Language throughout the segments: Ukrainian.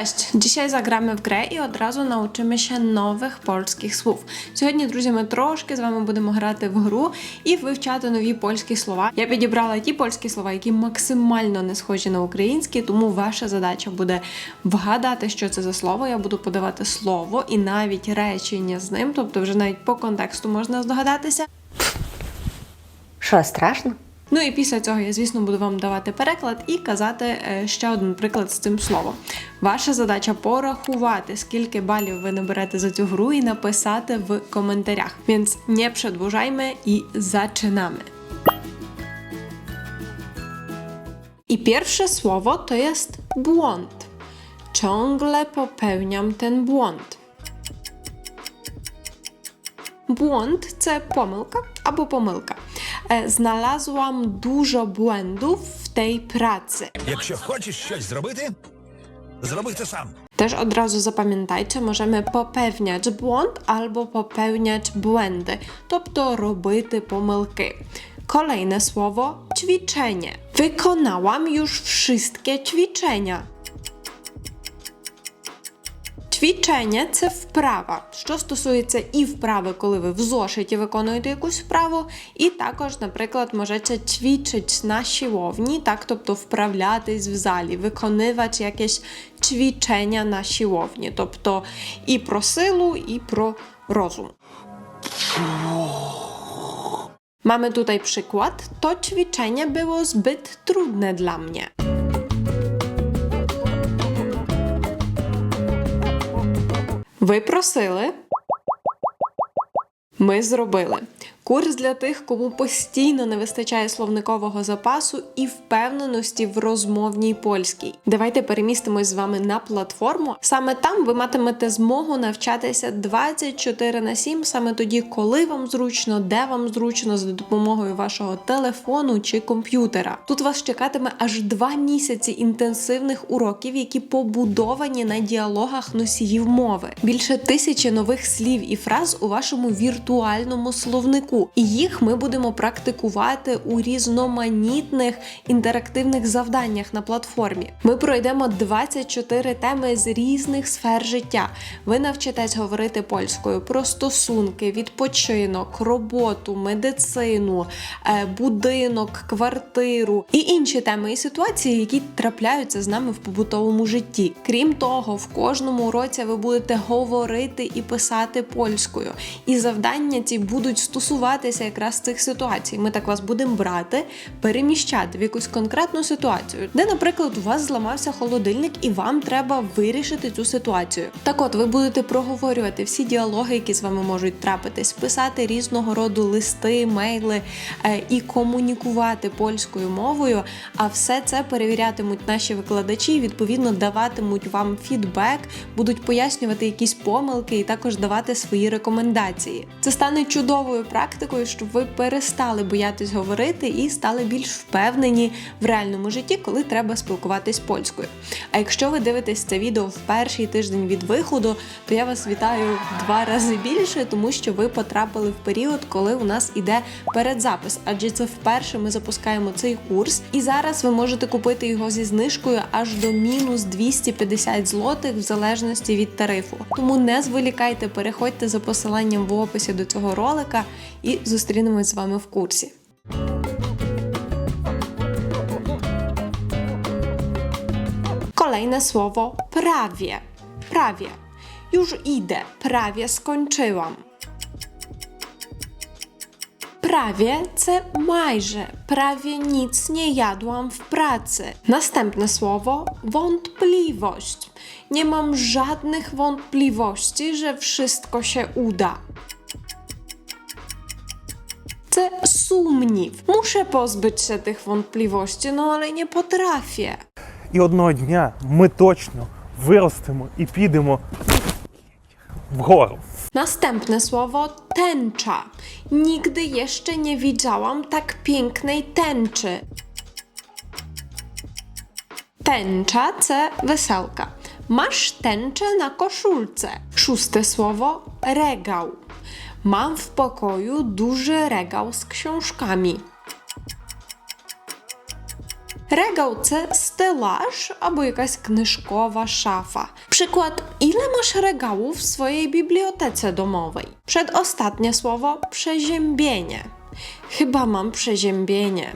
Cześć! Dzisiaj zagramy w grę і одразу nauczymy się нових польських слів. Сьогодні, друзі, ми трошки з вами будемо грати в гру і вивчати нові польські слова. Я підібрала ті польські слова, які максимально не схожі на українські, тому ваша задача буде вгадати, що це за слово. Я буду подавати слово і навіть речення з ним, тобто вже навіть по контексту можна здогадатися. Що, страшно? Ну і після цього я, звісно, буду вам давати переклад і казати е, ще один приклад з цим словом. Ваша задача порахувати, скільки балів ви наберете за цю гру, і написати в коментарях. Więc nie przedłużajmy i zaczynamy. I pierwsze słowo to jest błąd. Ciągle popełniam ten błąd. Błąd це помилка або помилка. Е, Знalazłam dużo błędów w tej pracy. Якщо хочеш щось зробити, зроби це сам. Też od razu zapamiętajcie, możemy popełniać błąd albo popełniać błędy, тобто робити помилки. Kolejne słowo ćwiczenie. Wykonałam już wszystkie ćwiczenia. Ćwiczenie це вправа, що стосується і вправи, коли ви в зошиті виконуєте якусь вправу, і також, наприклад, можете ćwiczyć на siłowni, так, тобто вправлятись в залі, виконувати якесь ćwiczenia на siłowni, тобто і про силу, і про розум. Mamy tutaj przykład. To ćwiczenie było zbyt trudne dla mnie. Ви просили. Ми зробили. Курс для тих, кому постійно не вистачає словникового запасу і впевненості в розмовній польській. Давайте перемістимось з вами на платформу. Саме там ви матимете змогу навчатися 24 на 7, саме тоді, коли вам зручно, де вам зручно, за допомогою вашого телефону чи комп'ютера. Тут вас чекатиме аж два місяці інтенсивних уроків, які побудовані на діалогах носіїв мови. Більше тисячі нових слів і фраз у вашому віртуальному словнику. І їх ми будемо практикувати у різноманітних інтерактивних завданнях на платформі. Ми пройдемо 24 теми з різних сфер життя. Ви навчитесь говорити польською про стосунки, відпочинок, роботу, медицину, е, будинок, квартиру і інші теми і ситуації, які трапляються з нами в побутовому житті. Крім того, в кожному уроці ви будете говорити і писати польською. І завдання ці будуть стосуватися якраз цих ситуацій. Ми так вас будемо брати, переміщати в якусь конкретну ситуацію, де, наприклад, у вас зламався холодильник, і вам треба вирішити цю ситуацію. Так от, ви будете проговорювати всі діалоги, які з вами можуть трапитись, писати різного роду листи, мейли е, і комунікувати польською мовою. А все це перевірятимуть наші викладачі, відповідно даватимуть вам фідбек, будуть пояснювати якісь помилки і також давати свої рекомендації. Це стане чудовою практикою, щоб ви перестали боятись говорити і стали більш впевнені в реальному житті, коли треба спілкуватись польською. А якщо ви дивитесь це відео в перший тиждень від виходу, то я вас вітаю в два рази більше, тому що ви потрапили в період, коли у нас іде передзапис, адже це вперше ми запускаємо цей курс, і зараз ви можете купити його зі знижкою аж до мінус 250 злотих в залежності від тарифу. Тому не зволікайте, переходьте за посиланням в описі до цього ролика і зустрінемось з вами в курсі. Kolejne słowo prawie. Prawie. Już idę, prawie skończyłam. Prawie це майже, prawie nic nie jadłam w pracy. Następne słowo wątpliwość. Nie mam żadnych wątpliwości, że wszystko się uda. Це сумнів. Muszę pozbyć się tych wątpliwości, no ale nie potrafię. І одного дня ми точно виростемо і підемо вгору. Następne słowo tęcza. Nigdy jeszcze nie widziałam tak pięknej tęczy. Tęcza це weselka. Masz tęczę na koszulce. Szóste słowo regał. Mam w pokoju duży regał z książkami. Regał це стелаж або якась книжкова шафа. Przykład, ile masz regałów w swojej bibliotece domowej? Przedostatnie słowo przeziębienie. Chyba mam przeziębienie.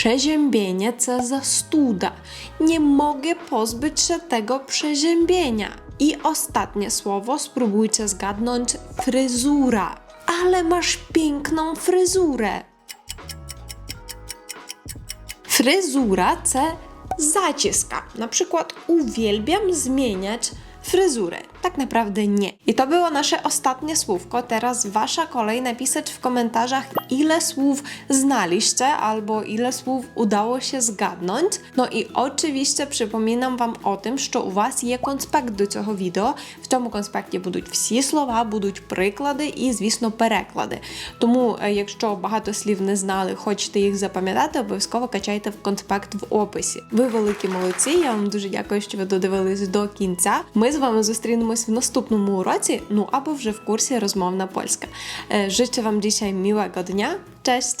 Przeziębienie co za studa. Nie mogę pozbyć się tego przeziębienia. I ostatnie słowo spróbujcie zgadnąć fryzura. Ale masz piękną fryzurę. Fryzura C zaciska. Na przykład uwielbiam zmieniać fryzurę. Tak naprawdę nie. I to było nasze ostatnie słówko. Teraz wasza kolej napisać w komentarzach, ile słów znaliście albo ile słów udało się zgadnąć. No і oczywiście przypominam вам о тим, що у вас є конспект до цього відео. В цьому конспекті будуть всі слова, будуть приклади і, звісно, переклади. Тому, якщо багато слів не знали, хочете їх запам'ятати, обов'язково качайте в конспект в описі. Ви великі молодці. Я вам дуже дякую, що ви додивились до кінця. Ми з вами зустрінемось в наступному уроці, ну або вже в курсі розмовна польська. Е, Życzę Wam dzisiaj miłego dnia. Cześć!